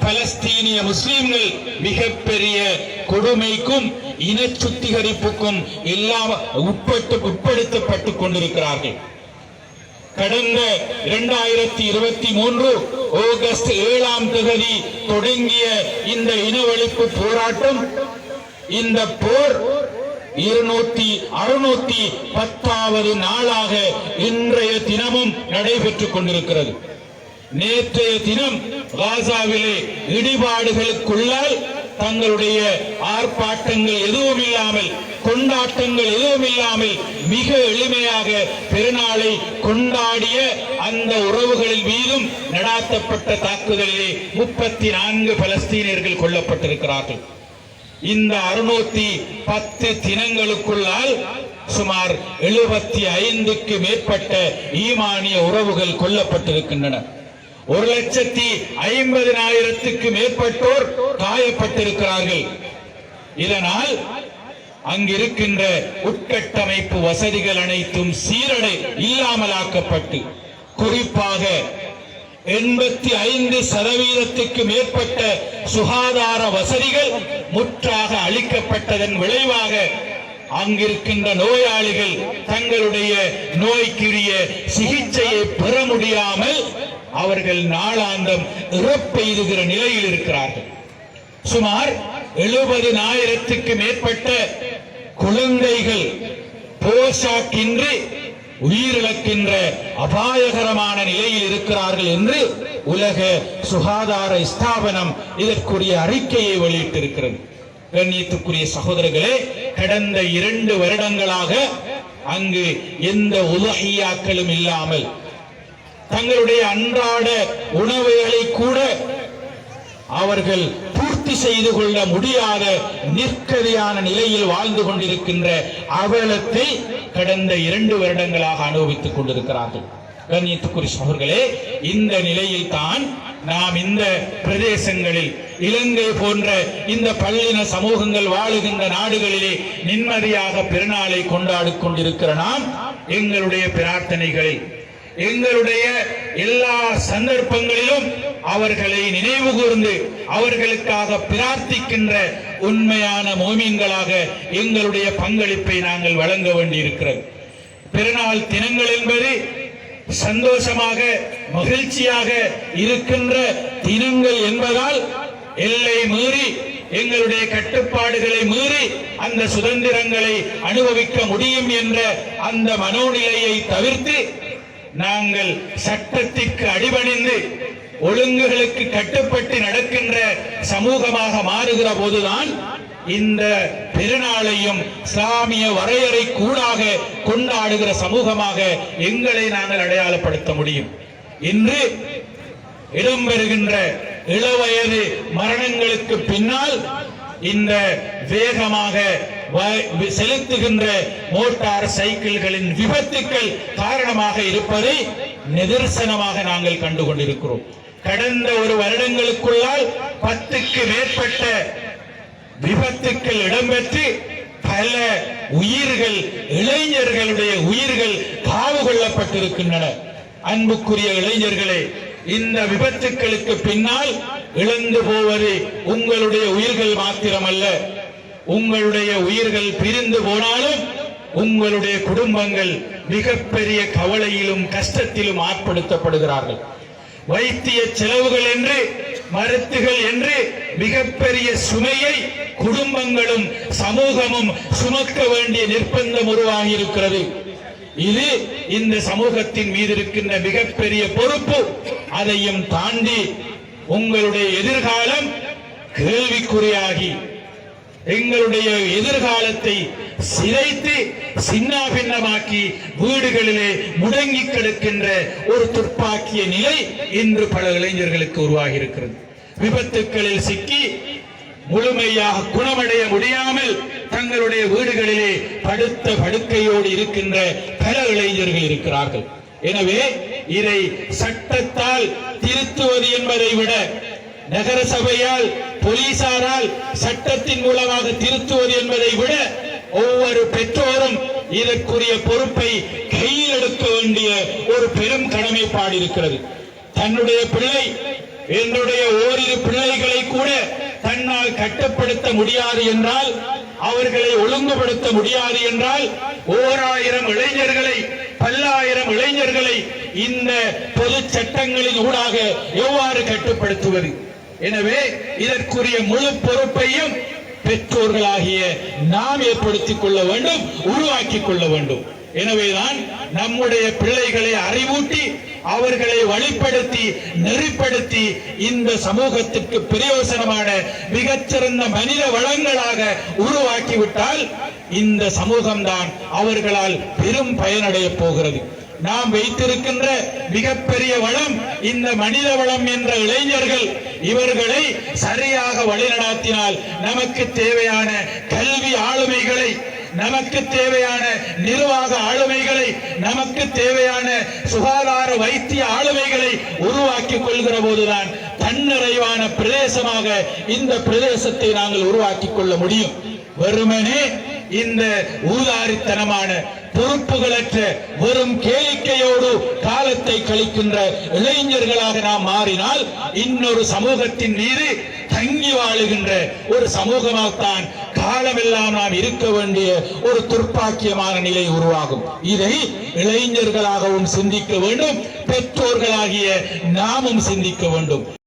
பலஸ்தீனிய முஸ்லிம்கள் மிகப்பெரிய கொடுமைக்கும் இன சுத்திகரிப்புக்கும் எல்லாம் உட்பட்டு உட்படுத்தப்பட்டுக் கொண்டிருக்கிறார்கள். கடந்த இரண்டாயிரத்தி இருபத்தி மூன்று ஆகஸ்ட் ஏழாம் தேதி தொடங்கிய இந்த இனவழிப்பு போராட்டம் இந்த போர் இருநூத்தி அறுநூத்தி பத்தாவது நாளாக இன்றைய தினமும் நடைபெற்றுக் கொண்டிருக்கிறது. நேற்றைய தினம் காசாவிலே இடிபாடுகளுக்குள்ளால் தங்களுடைய ஆர்ப்பாட்டங்கள் எதுவும் இல்லாமல் கொண்டாட்டங்கள் எதுவும் இல்லாமல் மிக எளிமையாக பெருநாளை கொண்டாடிய அந்த உறவுகளின் மீதும் நடாத்தப்பட்ட தாக்குதலிலே முப்பத்தி நான்கு பலஸ்தீனியர்கள் கொல்லப்பட்டிருக்கிறார்கள். இந்த அறுநூத்தி பத்து தினங்களுக்குள்ளால் சுமார் எழுபத்தி ஐந்துக்கு மேற்பட்ட ஈமானிய உறவுகள் கொல்லப்பட்டிருக்கின்றன. ஒரு லட்சத்தி ஐம்பதினாயிரத்துக்கு மேற்பட்டோர் காயப்பட்டிருக்கிறார்கள். இதனால் அங்கிருக்கின்ற உட்கட்டமைப்பு வசதிகள் அனைத்தும் சீரடை இல்லாமலாக்கப்பட்டு குறிப்பாக எண்பத்தி ஐந்து சதவீதத்துக்கு மேற்பட்ட சுகாதார வசதிகள் முற்றாக அளிக்கப்பட்டதன் விளைவாக அங்கிருக்கின்ற நோயாளிகள் தங்களுடைய நோய்க்குரிய சிகிச்சையை பெற முடியாமல் அவர்கள் நாளாந்தம் இறப்பெய்துகிற நிலையில் இருக்கிறார்கள். சுமார் எழுபதினாயிரத்துக்கு மேற்பட்ட குழந்தைகள் போஷாக்கின்றி உயிரிழக்கின்ற அபாயகரமான நிலையில் இருக்கிறார்கள் என்று உலக சுகாதார ஸ்தாபனம் இதற்குரிய அறிக்கையை வெளியிட்டிருக்கிறது. கண்ணியத்துக்குரிய சகோதரர்களே கடந்த இரண்டு வருடங்களாக அங்கு எந்த உலகியாக்களும் இல்லாமல் தங்களுடைய அன்றாட உணவுகளை கூட அவர்கள் பூர்த்தி செய்து கொள்ள முடியாத நிற்கதியான நிலையில் வாழ்ந்து கொண்டிருக்கின்ற அவலத்தை கடந்த இரண்டு வருடங்களாக அனுபவித்துக் கொண்டிருக்கிறார்கள். கண்ணியத்துக்குரிய சோர்களே இந்த நிலையில் தான் நாம் இந்த பிரதேசங்களில் இலங்கை போன்ற இந்த பல்லின சமூகங்கள் வாழுகின்ற நாடுகளிலே நிம்மதியாக பெருநாளை கொண்டாடிக் கொண்டிருக்கிற நாம் எங்களுடைய பிரார்த்தனைகளில் எங்களுடைய எல்லா சந்தர்ப்பங்களிலும் அவர்களை நினைவு கூர்ந்து அவர்களுக்காக பிரார்த்திக்கின்ற உண்மையான மோமியங்களாக எங்களுடைய பங்களிப்பை நாங்கள் வழங்க வேண்டியிருக்கிறது. பிறநாள் தினங்கள் என்பது சந்தோஷமாக மகிழ்ச்சியாக இருக்கின்ற தினங்கள் என்பதால் எல்லை மீறி எங்களுடைய கட்டுப்பாடுகளை மீறி அந்த சுதந்திரங்களை அனுபவிக்க முடியும் என்ற அந்த மனோநிலையை தவிர்த்து நாங்கள் சட்டத்திற்கு அடிபணிந்து ஒழுங்குகளுக்கு கட்டுப்பட்டு நடக்கின்ற சமூகமாக மாறுகிற போதுதான் இந்த பெருநாளையும் இஸ்லாமிய வரையறை கூடாக கொண்டாடுகிற சமூகமாக எங்களை நாங்கள் அடையாளப்படுத்த முடியும். இன்று இடம்பெறுகின்ற இளவயது மரணங்களுக்கு பின்னால் இந்த வேகமாக செலுத்துகின்ற மோட்டார் சைக்கிள்களின் விபத்துக்கள் காரணமாக இருப்பதை நிதர்சனமாக நாங்கள் கண்டு கொண்டிருக்கிறோம் கடந்த ஒரு வருடங்களுக்குள்ளால் பத்துக்கு மேற்பட்ட விபத்துக்கள் இடம்பெற்று பல உயிர்கள் இளைஞர்களுடைய உயிர்கள் காவு கொள்ளப்பட்டிருக்கின்றன. அன்புக்குரிய இளைஞர்களே இந்த விபத்துக்களுக்கு பின்னால் இழந்து போவது உங்களுடைய உயிர்கள் மாத்திரமல்ல. உங்களுடைய உயிர்கள் பிரிந்து போனாலும் உங்களுடைய குடும்பங்கள் மிகப்பெரிய கவலையிலும் கஷ்டத்திலும் ஆட்படுத்தப்படுகிறார்கள். வைத்திய செலவுகள் என்று மருத்துகள் என்று மிகப்பெரிய சுமையை குடும்பங்களும் சமூகமும் சுமக்க வேண்டிய நிர்பந்தம் உருவாகி இருக்கிறது இது இந்த சமூகத்தின் மீது இருக்கின்ற மிகப்பெரிய பொறுப்பு. அதையும் தாண்டி உங்களுடைய எதிர்காலம் கேள்விக்குறியாகி எங்களுடைய எதிர்காலத்தை சிதைத்து சின்னாபின்னமாக்கி வீடுகளிலே முடங்கி கிடக்கின்ற ஒரு துப்பாக்கிய நிலை இன்று பல இளைஞர்களுக்கு உருவாகி இருக்கிறது விபத்துக்களில் சிக்கி முழுமையாக குணமடைய முடியாமல் தங்களுடைய வீடுகளிலே படுத்த படுக்கையோடு இருக்கின்ற பல இளைஞர்கள் இருக்கிறார்கள். எனவே இதை சட்டத்தால் திருத்துவது என்பதை விட நகர சபையால் போலீசாரால் சட்டத்தின் மூலமாக திருத்துவது என்பதை விட ஒவ்வொரு பெற்றோரும் இதற்குரிய பொறுப்பை கையில் எடுக்க வேண்டிய ஒரு பெரும் கடமைப்பாடு இருக்கிறது. தன்னுடைய பிள்ளை என்னுடைய ஓரிரு பிள்ளைகளை கூட தன்னால் கட்டுப்படுத்த முடியாது என்றால் அவர்களை ஒழுங்குபடுத்த முடியாது என்றால் ஓராயிரம் இளைஞர்களை பல்லாயிரம் இளைஞர்களை இந்த பொது சட்டங்களின் ஊடாக எவ்வாறு கட்டுப்படுத்துவது? எனவே இதற்குரிய முழு பொறுப்பையும் பெற்றோர்களாகிய நாம் ஏற்படுத்திக் கொள்ள வேண்டும் உருவாக்கிக் கொள்ள வேண்டும். எனவேதான் நம்முடைய பிள்ளைகளை அறிவூட்டி அவர்களை வழிப்படுத்தி நெறிப்படுத்தி இந்த சமூகத்திற்கு பிரயோசனமான மிகச்சிறந்த மனித வளங்களாக உருவாக்கிவிட்டால் இந்த சமூகம்தான் அவர்களால் பெரும் பயனடைய போகிறது. நாம் வைத்திருக்கின்ற மிகப்பெரிய வளம் இந்த மனித வளம் என்ற இளைஞர்கள் இவர்களை சரியாக வழிநடாத்தினால் நமக்கு தேவையான கல்வி ஆளுமைகளை நமக்கு தேவையான நிர்வாக ஆளுமைகளை நமக்கு தேவையான சுகாதார வைத்திய ஆளுமைகளை உருவாக்கிக் கொள்கிற போதுதான் தன்னிறைவான பிரதேசமாக இந்த பிரதேசத்தை நாங்கள் உருவாக்கிக் கொள்ள முடியும். வெறுமனே இந்த ஊதாரித்தனமான பொறுப்புகளற்ற வெறும் கேளிக்கையோடு காலத்தை கழிக்கின்ற இளைஞர்களாக நாம் மாறினால் இன்னொரு சமூகத்தின் மீது தங்கி வாழுகின்ற ஒரு சமூகமாகத்தான் காலமெல்லாம் நாம் இருக்க வேண்டிய ஒரு துர்ப்பாக்கியமான நிலை உருவாகும். இதை இளைஞர்களாகவும் சிந்திக்க வேண்டும் பெற்றோர்களாகிய நாமும் சிந்திக்க வேண்டும்.